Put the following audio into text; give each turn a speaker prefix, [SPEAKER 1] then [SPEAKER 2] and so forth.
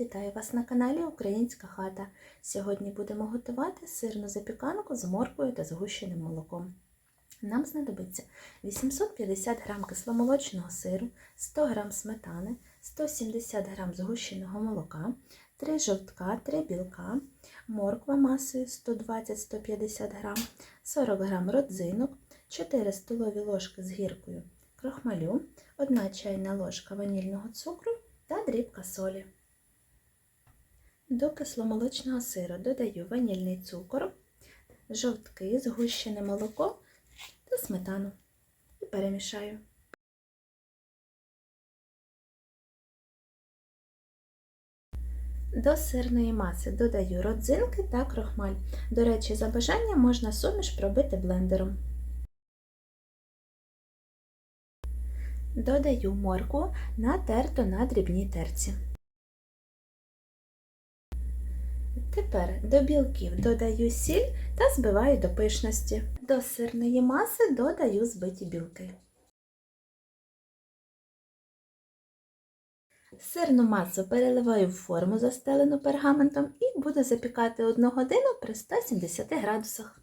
[SPEAKER 1] Вітаю вас на каналі Українська хата. Сьогодні будемо готувати сирну запіканку з морквою та згущеним молоком. Нам знадобиться 850 г кисломолочного сиру, 100 г сметани, 170 г згущеного молока, 3 жовтка, 3 білка, морква масою 120-150 г, 40 г родзинок, 4 столові ложки з гіркою крохмалю, 1 чайна ложка ванільного цукру та дрібка солі. До кисломолочного сиру додаю ванільний цукор, жовтки, згущене молоко та сметану і перемішаю. До сирної маси додаю родзинки та крохмаль. До речі, за бажанням можна суміш пробити блендером. Додаю моркву натерту на дрібній терці. Тепер до білків додаю сіль та збиваю до пишності. До сирної маси додаю збиті білки. Сирну масу переливаю в форму, застелену пергаментом, і буду запікати 1 годину при 170 градусах.